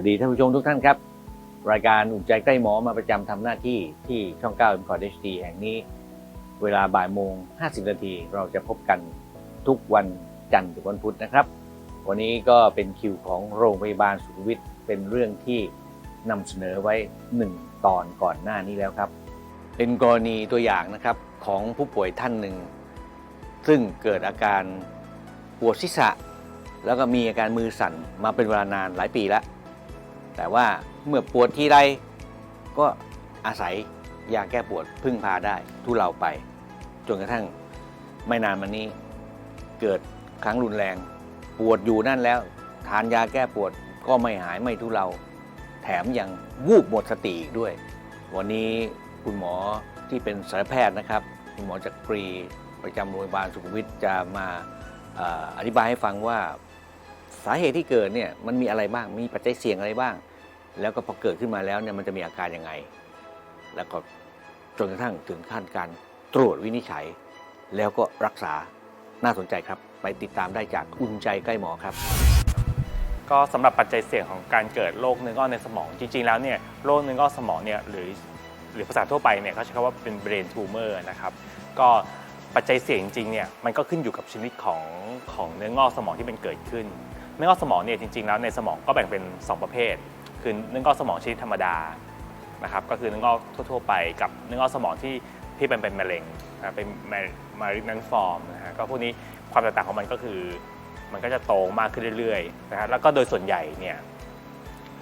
วัสดีท่านผู้ชมทุกท่านครับ รายการอุ่นใจใกล้หมอมาประจำทำหน้าที่ที่ช่อง9 m c o t HD แห่งนี้ เวลาบ่ายโมง 50 นาทีเราจะพบกันทุกวันจันทร์ถึงวันพุธนะครับ วันนี้ก็เป็นคิวของโรงพยาบาลสุขวิทเป็นเรื่องที่นำเสนอไว้ 1 ตอนก่อนหน้านี้แล้วครับ เป็นกรณีตัวอย่างนะครับของผู้ป่วยท่านหนึ่ง ซึ่งเกิดอาการปวดศีรษะ แล้วก็มีอาการมือสั่นมาเป็นเวลานานหลายปีแล้ว แต่ว่าเมื่อปวดทีไรก็อาศัยยาแก้ปวดพึ่งพาได้ทุเลาไป จนกระทั่งไม่นานมานี้เกิดครั้งรุนแรง ปวดอยู่นั่นแล้ว ทานยาแก้ปวดก็ไม่หายไม่ทุเลาแถมยังวูบหมดสติอีกด้วย วันนี้คุณหมอที่เป็นสัตวแพทย์นะครับ คุณหมอจักรีประจำโรงพยาบาลสุขุมวิทจะมาอธิบายให้ฟังว่าสาเหตุที่เกิดเนี่ยมันมีอะไรบ้างมีปัจจัยเสี่ยงอะไรบ้าง แล้วก็พอเกิดขึ้นมาแล้วเนี่ยมันจะมีอาการยังไง แล้วก็จนกระทั่งถึงขั้นการตรวจวินิจฉัย แล้วก็รักษาน่าสนใจครับ ไปติดตามได้จากอุ่นใจใกล้หมอครับ ก็สำหรับปัจจัยเสี่ยงของการเกิดโรคเนื้องอกในสมอง จริง ๆ แล้วเนี่ยโรคเนื้องอกสมองเนี่ยหรือหรือภาษาทั่วไปเนี่ยเขาใช้คำว่าเป็น brain tumor นะครับก็ปัจจัยเสี่ยงจริงๆเนี่ยมันก็ขึ้นอยู่กับชนิดของของเนื้องอกสมองที่เป็นเกิดขึ้น เนื้องอกสมองเนี่ยจริง ๆ แล้วในสมองก็แบ่งเป็น 2 ประเภท คือเนื้องอกสมองชนิดธรรมดานะครับก็คือเนื้องอกทั่ว ๆ ไปกับเนื้องอกสมองที่ที่เป็นเป็นมะเร็งนะเป็นมารินันฟอร์มนะฮะก็พวกนี้ความแตกต่างของมันก็คือ มันก็จะโตมากขึ้นเรื่อยๆนะฮะแล้วก็โดยส่วนใหญ่เนี่ย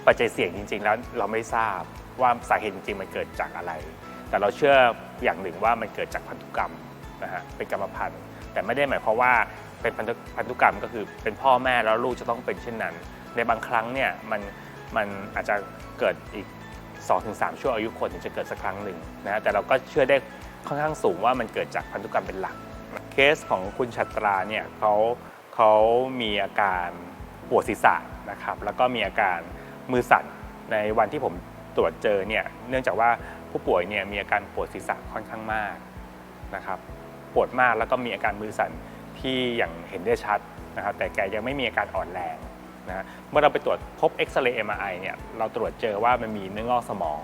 ปัจจัยเสี่ยงจริง ๆ แล้วเราไม่ทราบว่าสาเหตุจริงมันเกิดจากอะไร แต่เราเชื่ออย่างหนึ่งว่ามันเกิดจากพันธุกรรมนะฮะเป็นกรรมพันธุ์แต่ไม่ได้หมายความว่าเป็นพันธุพันธุกรรมก็คือเป็นพ่อแม่แล้วลูกจะต้องเป็นเช่นนั้น ในบางครั้งเนี่ยมัน มันอาจจะเกิดอีก 2-3 ช่วงอายุคนถึงจะเกิดสักครั้งหนึ่งนะฮะแต่เราก็เชื่อได้ค่อนข้างสูงว่ามันเกิดจากพันธุกรรมเป็นหลัก เคสของคุณชัตราเนี่ยเขาเขามีอาการปวดศีรษะนะครับแล้วก็มีอาการมือสั่นในวันที่ผมตรวจเจอเนี่ยเนื่องจากว่าผู้ป่วยเนี่ยมีอาการปวดศีรษะค่อนข้างมากนะครับปวดมากแล้วก็มีอาการมือสั่นที่อย่างเห็นได้ชัดนะครับแต่แกยังไม่มีอาการอ่อนแรง นะฮะเมื่อเราไปตรวจพบเอ็กซเรย์เอ็มไอเนี่ยเราตรวจเจอว่ามันมีเนื้องอกสมอง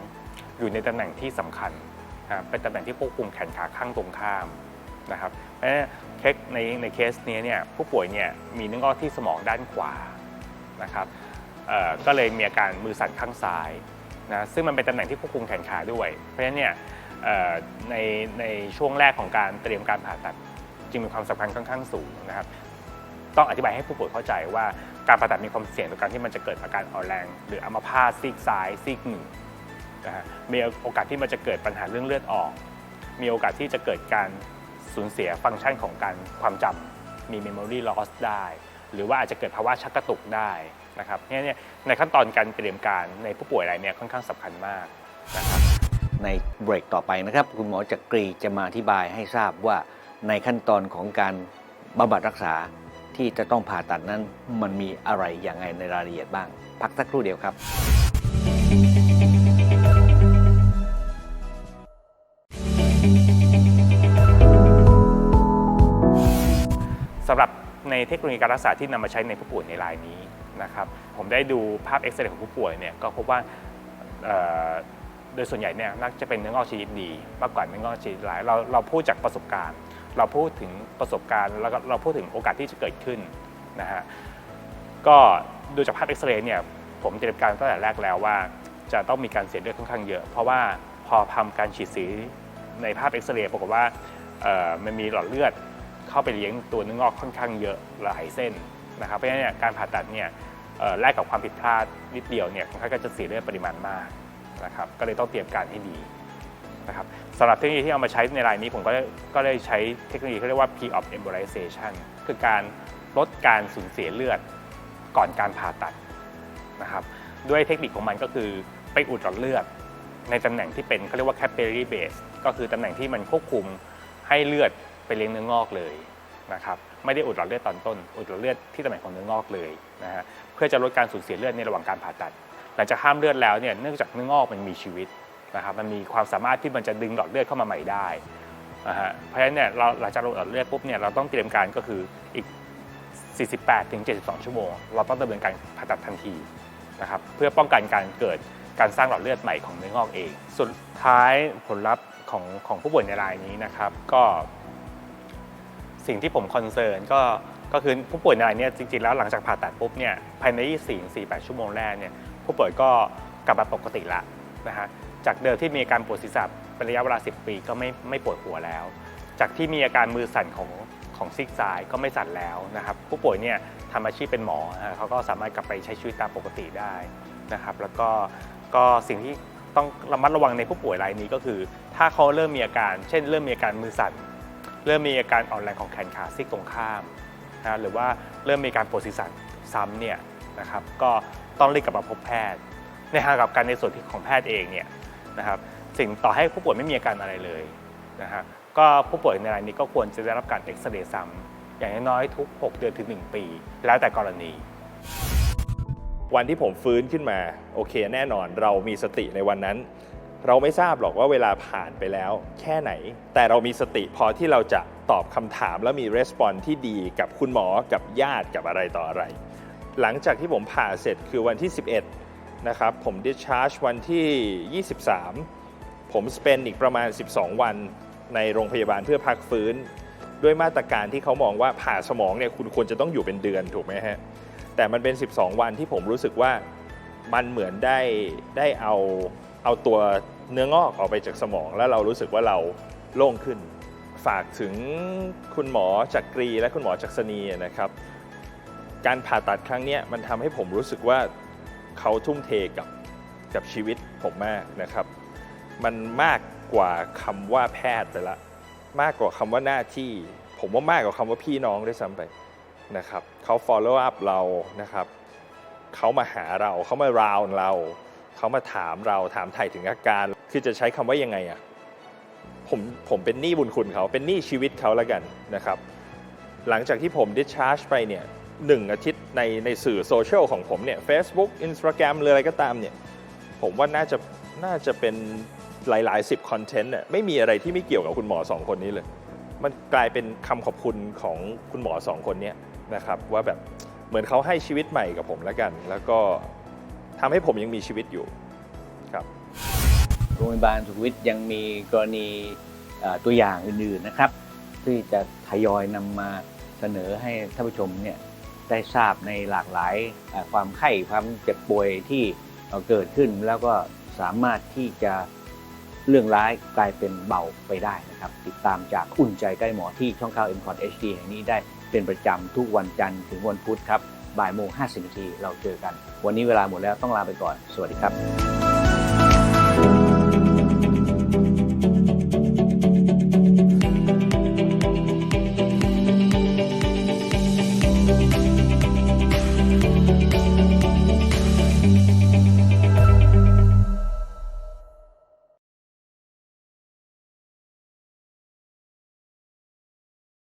อยู่ในตำแหน่งที่สำคัญนะเป็นตำแหน่งที่ควบคุมแขนขาข้างตรงข้ามนะครับเพราะฉะนั้นเคสในในเคสนี้เนี่ยผู้ป่วยเนี่ยมีเนื้องอกที่สมองด้านขวานะครับเอ่อก็เลยมีอาการมือสั่นข้างซ้ายนะซึ่งมันเป็นตำแหน่งที่ควบคุมแขนขาด้วย เพราะฉะนั้นเนี่ยเอ่อในในช่วงแรกของการเตรียมการผ่าตัด จึงมีความสำคัญค่อนข้างสูงนะครับ ต้องอธิบายให้ผู้ป่วยเข้าใจว่า การผ่าตัดมีความเสี่ยงต่อการที่มันจะเกิดอาการอ่อนแรง หรืออัมพาตซีกซ้ายซีกหนึ่งนะฮะมีโอกาสที่มันจะเกิดปัญหาเรื่องเลือดออก มีโอกาสที่จะเกิดการสูญเสียฟังก์ชันของการความจำมี memory loss ได้ หรือว่าอาจจะเกิดภาวะชักกระตุกได้นะครับเนี่ยเนี่ยในขั้นตอนการเตรียมการในผู้ป่วยรายนี้ค่อนข้างสำคัญมากนะครับในเบรกต่อไปนะครับ คุณหมอจักรีจะมาอธิบายให้ทราบว่าในขั้นตอนของการบำบัดรักษา ที่จะต้องผ่าตัดนั้น มันมีอะไรอย่างไรในรายละเอียดบ้าง พักสักครู่เดียวครับ สำหรับในเทคโนโลยีการรักษาที่นำมาใช้ในผู้ป่วยในรายนี้นะครับผมได้ดูภาพเอ็กซเรย์ของผู้ป่วยเนี่ยก็พบว่าโดยส่วนใหญ่เนี่ยมักจะเป็นเนื้องอกชนิดดี มากกว่าเนื้องอกชนิดร้ายเราเราพูดจากประสบการณ์ เราพูดถึงประสบการณ์แล้วก็เราพูดถึงโอกาสที่จะเกิดขึ้นนะฮะก็ดูจากภาพเอ็กซเรย์เนี่ยผมเตรียมการตั้งแต่แรกแล้วว่า จะต้องมีการเสียเลือดค่อนข้างเยอะ เพราะว่าพอทำการฉีดสีในภาพเอ็กซเรย์ปรากฏว่าเอ่อมันมีหลอดเลือดเข้าไปเลี้ยงตัวเนื้องอกค่อนข้างเยอะหลายเส้นนะครับเพราะฉะนั้นการผ่าตัดเนี่ยแลกกับความผิดพลาดนิดเดียวเนี่ยคนข้ก็จะเสียเลือดปริมาณมากนะครับก็เลยต้องเตรียมการให้ดี นะครับสำหรับเทคโนโลยีที่เอามาใช้ในรายนี้ผมก็ก็ได้ใช้เทคโนโลยีที่เรียกว่า P-op embolization คือการลดการสูญเสียเลือดก่อนการผ่าตัดนะครับด้วยเทคนิคของมันก็คือไปอุดหลอดเลือด ในตำแหน่งที่เป็นเขาเรียกว่า capillary base ก็คือตำแหน่งที่มันควบคุมให้เลือดไปเลี้ยงเนื้องอกเลยนะครับไม่ได้อุดหลอดเลือดตอนต้น อุดหลอดเลือดที่ตำแหน่งของเนื้องอกเลยนะฮะเพื่อจะลดการสูญเสียเลือดในระหว่างการผ่าตัด หลังจากห้ามเลือดแล้วเนี่ยเนื่องจากเนื้องอกมันมีชีวิต นะครับมันมีความสามารถที่มันจะดึงหลอดเลือดเข้ามาใหม่ได้นะฮะเพราะฉะนั้นเนี่ยเราหลังจากเราหลอดเลือดปุ๊บเนี่ยเราต้องเตรียมการก็คืออีก 48ถึง72 ชั่วโมง เราต้องดำเนินการผ่าตัดทันทีนะครับเพื่อป้องกันการเกิดการสร้างหลอดเลือดใหม่ของเนื้องอกเอง สุดท้ายผลลัพธ์ของของผู้ป่วยในรายนี้นะครับก็ สิ่งที่ผมคอนเซิร์นก็ก็คือผู้ป่วยในรายนี้จริงๆแล้วหลังจากผ่าตัดปุ๊บเนี่ยภายใน 24-48 ชั่วโมงแรกเนี่ยผู้ป่วยก็กลับมาปกติละนะฮะ จากเดิมที่มีอาการปวดศีรษะเป็นระยะเวลา 10 ปีก็ไม่ไม่ปวดหัวแล้ว จากที่มีอาการมือสั่นของของซีกซ้ายก็ไม่สั่นแล้วนะครับผู้ป่วยเนี่ยทำอาชีพเป็นหมอเขาก็สามารถกลับไปใช้ชีวิตตามปกติได้นะครับแล้วก็ก็สิ่งที่ต้องระมัดระวังในผู้ป่วยรายนี้ก็คือ ถ้าเขาเริ่มมีอาการ เช่น เริ่มมีอาการมือสั่น เริ่มมีอาการอ่อนแรงของแขนขาซีกตรงข้ามนะหรือว่าเริ่มมีการปวดศีรษะซ้ำเนี่ยนะครับก็ต้องรีบกลับมาพบแพทย์ ในทางกลับกันในส่วนที่ของแพทย์เองเนี่ย นะครับสิ่งต่อให้ผู้ป่วยไม่มีอาการอะไรเลยนะฮะก็ผู้ป่วยในรายนี้ก็ควรจะได้รับการเอ็กซเรย์ซ้ำอย่างน้อยๆทุก 6 เดือนถึง 1 ปี แล้วแต่กรณีวันที่ผมฟื้นขึ้นมาโอเคแน่นอนเรามีสติในวันนั้น เราไม่ทราบหรอกว่าเวลาผ่านไปแล้ว แค่ไหน แต่เรามีสติพอที่เราจะตอบคำถามและมีรีสปอนที่ดีกับคุณหมอกับญาติกับอะไรต่ออะไร หลังจากที่ผมผ่าเสร็จคือวันที่ 11 นะครับ ผม discharge วันที่ 23 ผม spend อีกประมาณ 12 วันในโรงพยาบาลเพื่อพักฟื้น ด้วยมาตรการที่เขามองว่าผ่าสมองเนี่ยคุณควรจะต้องอยู่เป็นเดือนถูกไหมฮะ แต่มันเป็น 12 วันที่ผมรู้สึกว่ามันเหมือนได้ได้เอาเอาตัวเนื้องอกออกไปจากสมอง แล้วเรารู้สึกว่าเราโล่งขึ้น ฝากถึงคุณหมอจักรีและคุณหมอจักษณีนะครับ การผ่าตัดครั้งนี้มันทำให้ผมรู้สึกว่า เขาทุ่มเทกับกับชีวิตผมมากนะครับ มันมากกว่าคำว่าแพทย์ไปละ มากกว่าคำว่าหน้าที่ ผมว่ามากกว่าคำว่าพี่น้องด้วยซ้ำไปนะครับเขา follow up เรานะครับเขามาหาเราเขามาราวเราเขามาถามเราถามไถ่ถึงอาการ คือจะใช้คำว่ายังไงอะผมผมเป็นหนี้บุญคุณเขาเป็นหนี้ชีวิตเขาแล้วกันนะครับ หลังจากที่ผม discharge ไปเนี่ย หนึ่งอาทิตย์ในในสื่อโซเชียลของผมเนี่ย Facebook Instagram เลยออะไรก็ตามเนี่ย ผมว่าน่าจะน่าจะเป็นหลายๆสิบคอนเทนต์น่ะไม่มีอะไรที่ไม่เกี่ยวกับคุณหมอสองคนนี้เลย มันกลายเป็นคำขอบคุณของคุณหมอสองคนเนี้ยนะครับ ว่าแบบเหมือนเขาให้ชีวิตใหม่กับผมแล้วกัน แล้วก็ทำให้ผมยังมีชีวิตอยู่ครับโรงพยาบาลสุขวิทยังมีกรณีตัวอย่างอื่นๆนะครับ ที่จะทยอยนำมาเสนอให้ท่านผู้ชมเนี่ย ได้ทราบในหลากหลายความไข้ความเจ็บป่วยที่เอ่อเกิดขึ้น แล้วก็สามารถที่จะเรื่องร้ายกลายเป็นเบาไปได้นะครับ ติดตามจากอุ่นใจใกล้หมอที่ช่องข่าว m c o t HD แห่งนี้ได้เป็นประจำทุกวันจันทร์ถึงวันพุธครับบ่ายโมง50นาทีเราเจอกัน วันนี้เวลาหมดแล้วต้องลาไปก่อน สวัสดีครับ